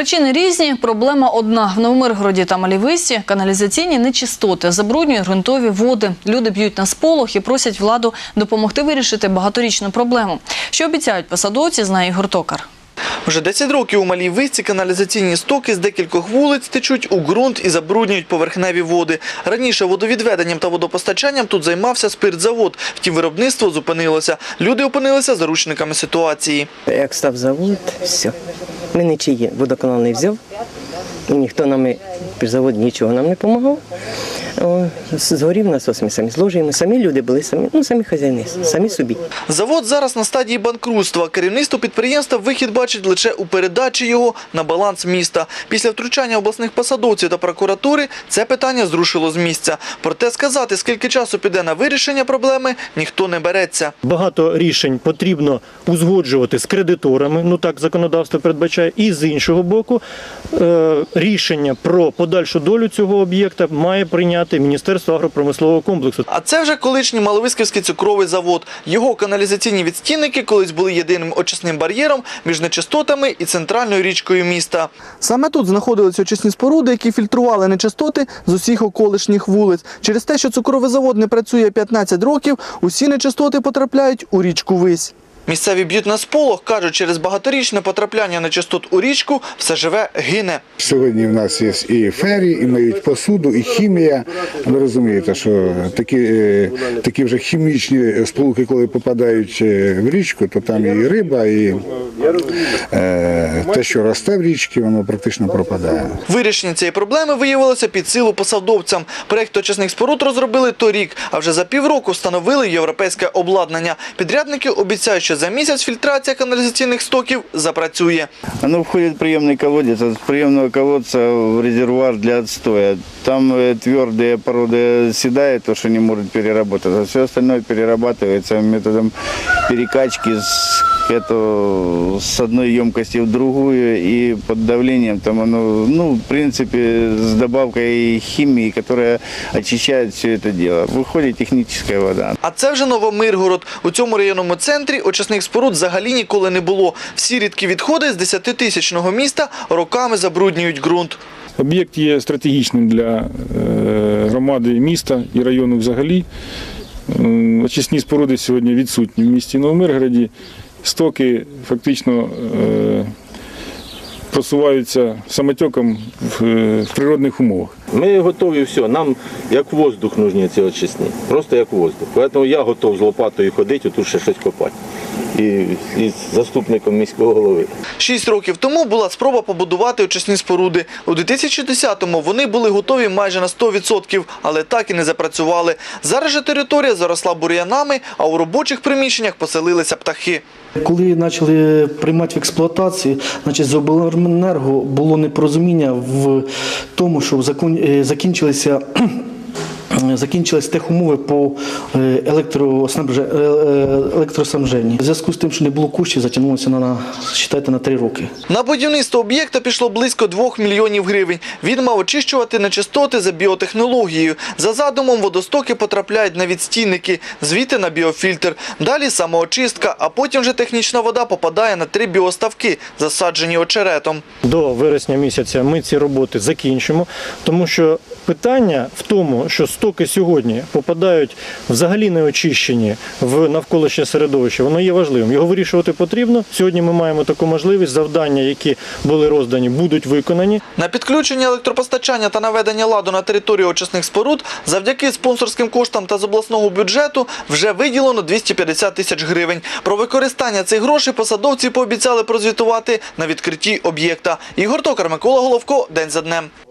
Причини різні. Проблема одна в Новомиргороді та Малівисі каналізаційні нечистоти забруднюють ґрунтові води. Люди б'ють на сполох і просять владу допомогти вирішити багаторічну проблему. Що обіцяють посадовці, знає Ігор Токар. Вже 10 років у малій висці каналізаційні стоки з декількох вулиць течуть у ґрунт і забруднюють поверхневі води. Раніше водовідведенням та водопостачанням тут займався спиртзавод. Втім, виробництво зупинилося. Люди опинилися заручниками ситуації. Як став завод, все. Ми нічиї водоканал не взяв. Ніхто нам і завод нічого нам не допомагав. О, Згорів насос, ми самі зложуємо. Самі люди були самі, ну самі хазяїни, самі собі. Завод зараз на стадії банкрутства. Керівництво підприємства вихід бачить лише у передачі його на баланс міста. Після втручання обласних посадовців та прокуратури це питання зрушило з місця. Проте сказати, скільки часу піде на вирішення проблеми, ніхто не береться. Багато рішень потрібно узгоджувати з кредиторами, ну так законодавство передбачає, і з іншого боку, е, рішення про подальшу долю цього об'єкта має прийняти Міністерство агропромислового комплексу. А це вже колишній Маловиськівський цукровий завод. Його каналізаційні відстійники колись були єдиним очисним бар'єром між нечистотами і центральною річкою міста. Саме тут знаходилися очисні споруди, які фільтрували нечистоти з усіх околишніх вулиць. Через те, що цукровий завод не працює 15 років, усі нечистоти потрапляють у річку Вись. Місцеві б'ють на сполох, кажуть, через багаторічне потрапляння нечистот у річку все живе гине. Сьогодні в нас є і фері, і миють посуду, і хімія. Ви розумієте, що такі, е, такі вже хімічні сполуки, коли попадають е, в річку, то там і риба, і е, те, що росте в річці, воно практично пропадає. Вирішення цієї проблеми виявилося під силу посадовцям. Проєкт очисних споруд розробили торік, а вже за півроку встановили європейське обладнання. Підрядники обіцяють, що за місяць фільтрація каналізаційних стоків запрацює. Оно входит в приемный колодец, а с приемного колодца в резервуар для отстоя. Там э, твердые породы седает, то, что не может переработать, а все остальное перерабатывается методом перекачки с, это, с одной емкости в другую и под давлением там оно, ну, в принципе, с добавкой химии, которая очищает все это дело. Выходит техническая вода. А це вже Новомиргород. У цьому районному центрі очисних споруд взагалі ніколи не було. Всі рідкі відходи з 10-тисячного міста роками забруднюють ґрунт. Об'єкт є стратегічним для е, громади міста і району взагалі. Очисні споруди сьогодні відсутні в місті Новомиргороді. Стоки фактично е, просуваються самотеком в, е, в природних умовах. Ми готові все. Нам як воздух нужні ці очисні. Просто як воздух. Тому я готов з лопатою ходити, тут ще щось копати. І, і заступником міського голови. Шість років тому була спроба побудувати очисні споруди. У 2010-му вони були готові майже на 100%, але так і не запрацювали. Зараз же територія заросла бур'янами, а у робочих приміщеннях поселилися птахи. Коли почали приймати в експлуатацію, значить з обленерго було непорозуміння в тому, що е, закінчилися. Закінчились техумови по е, е, е, електроснабженні. В зв'язку з тим, що не було коштів, затягнулося на, на, на три роки. На будівництво об'єкта пішло близько 2 мільйонів гривень. Він мав очищувати нечистоти за біотехнологією. За задумом водостоки потрапляють на відстійники, звідти на біофільтр. Далі самоочистка, а потім вже технічна вода попадає на три біоставки, засаджені очеретом. До вересня місяця ми ці роботи закінчимо, тому що питання в тому, що стоки сьогодні попадають взагалі не очищені в навколишнє середовище, воно є важливим. Його вирішувати потрібно. Сьогодні ми маємо таку можливість. Завдання, які були роздані, будуть виконані. На підключення електропостачання та наведення ладу на території очисних споруд завдяки спонсорським коштам та з обласного бюджету вже виділено 250 тисяч гривень. Про використання цих грошей посадовці пообіцяли прозвітувати на відкритті об'єкта. Ігор Токар, Микола Головко. День за днем.